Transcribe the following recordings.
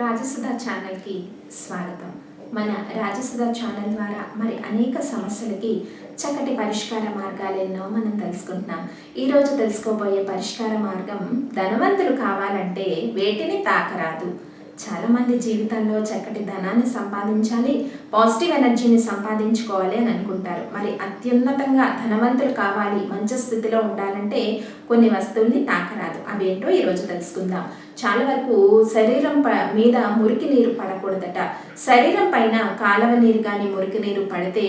రాజసుధ ఛానల్కి స్వాగతం. మన రాజసుధ ఛానల్ ద్వారా మరి అనేక సమస్యలకి చక్కటి పరిష్కార మార్గాలు ఎన్నో మనం తెలుసుకుంటున్నాం. ఈరోజు తెలుసుకోబోయే పరిష్కార మార్గం ధనవంతులు కావాలంటే వేటిని తాకరాదు. చాలామంది జీవితంలో చక్కటి ధనాన్ని సంపాదించాలి పాజిటివ్ ఎనర్జీని సంపాదించుకోవాలి అని అనుకుంటారు. మరి అత్యున్నతంగా ధనవంతులు కావాలి మంచి స్థితిలో ఉండాలంటే కొన్ని వస్తువుల్ని తాకరాదు. అవేంటో ఈరోజు తెలుసుకుందాం. చాలా వరకు శరీరం ప మీద మురికి నీరు పడకూడదట. శరీరం పైన కాలవ నీరు కానీ మురికి నీరు పడితే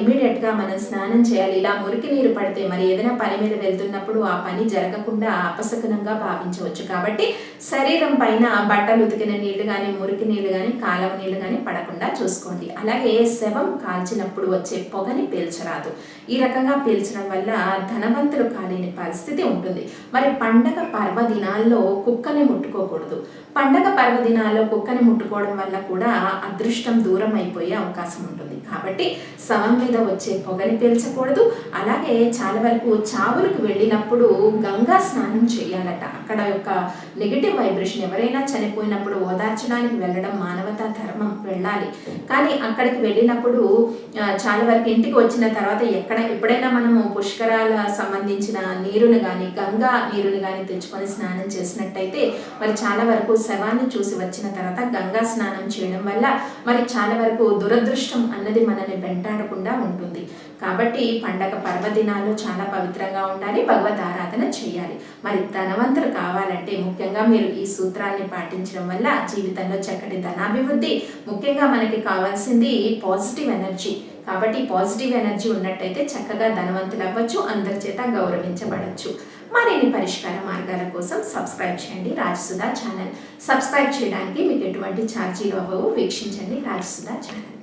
ఇమీడియట్గా మనం స్నానం చేయాలి. ఇలా మురికి నీరు పడితే మరి ఏదైనా పని మీద వెళ్తున్నప్పుడు ఆ పని జరగకుండా అపశకునంగా భావించవచ్చు. కాబట్టి శరీరం పైన బట్టలు ఉతికిన నీళ్ళు కానీ మురికి నీళ్ళు కానీ కాలవ నీళ్ళు కానీ పడకుండా చూసుకోండి. అలాగే శవం కాల్చినప్పుడు వచ్చే పొగని పీల్చరాదు. ఈ రకంగా పీల్చడం వల్ల ధనవంతులు కాలేని పరిస్థితి ఉంటుంది. మరి పండగ పర్వదినాల్లో కుక్కని ముట్టుకోకూడదు. పండగ పర్వదినాల్లో కుక్కని ముట్టుకోవడం వల్ల కూడా అదృష్టం దూరం అయిపోయే అవకాశం ఉంటుంది. కాబట్టి శవం మీద వచ్చే పొగని పీల్చకూడదు. అలాగే చాలా వరకు చావులకు వెళ్ళినప్పుడు గంగా స్నానం చేయాలట. అక్కడ యొక్క నెగిటివ్ వైబ్రేషన్ ఎవరైనా చనిపోయినప్పుడు ఓదార్చడానికి వెళ్ళడం మానవతా ధర్మం వెళ్ళాలి. కానీ అక్కడికి వెళ్ళినప్పుడు చాలా వరకు ఇంటికి వచ్చిన తర్వాత ఎక్కడ ఎప్పుడైనా మనము పుష్కరాల సంబంధించిన నీరుని కానీ గంగా నీరుని కానీ తెచ్చుకొని స్నానం చేసినట్టయితే మరి చాలా వరకు శవాన్ని చూసి వచ్చిన తర్వాత గంగా స్నానం చేయడం వల్ల మరి చాలా వరకు దురదృష్టం అన్నది మనల్ని వెంటాడకుండా ఉంటుంది. కాబట్టి పండగ పర్వదినాలు చాలా పవిత్రంగా ఉండాలి భగవద్ ఆరాధన చేయాలి. మరి ధనవంతులు కావాలంటే ముఖ్యంగా మీరు ఈ సూత్రాన్ని పాటించడం వల్ల జీవితంలో చక్కటి ధనాభివృద్ధి ముఖ్యంగా మనకి కావాల్సింది పాజిటివ్ ఎనర్జీ. కాబట్టి పాజిటివ్ ఎనర్జీ ఉన్నట్టయితే చక్కగా ధనవంతులు అవ్వచ్చు అందరి చేత గౌరవించబడచ్చు. మరిన్ని పరిష్కార మార్గాల కోసం సబ్స్క్రైబ్ చేయండి రాజసుధా ఛానల్. సబ్స్క్రైబ్ చేయడానికి మీకు ఎటువంటి ఛార్జీలు అవ్వవు. వీక్షించండి రాజసుధా ఛానల్.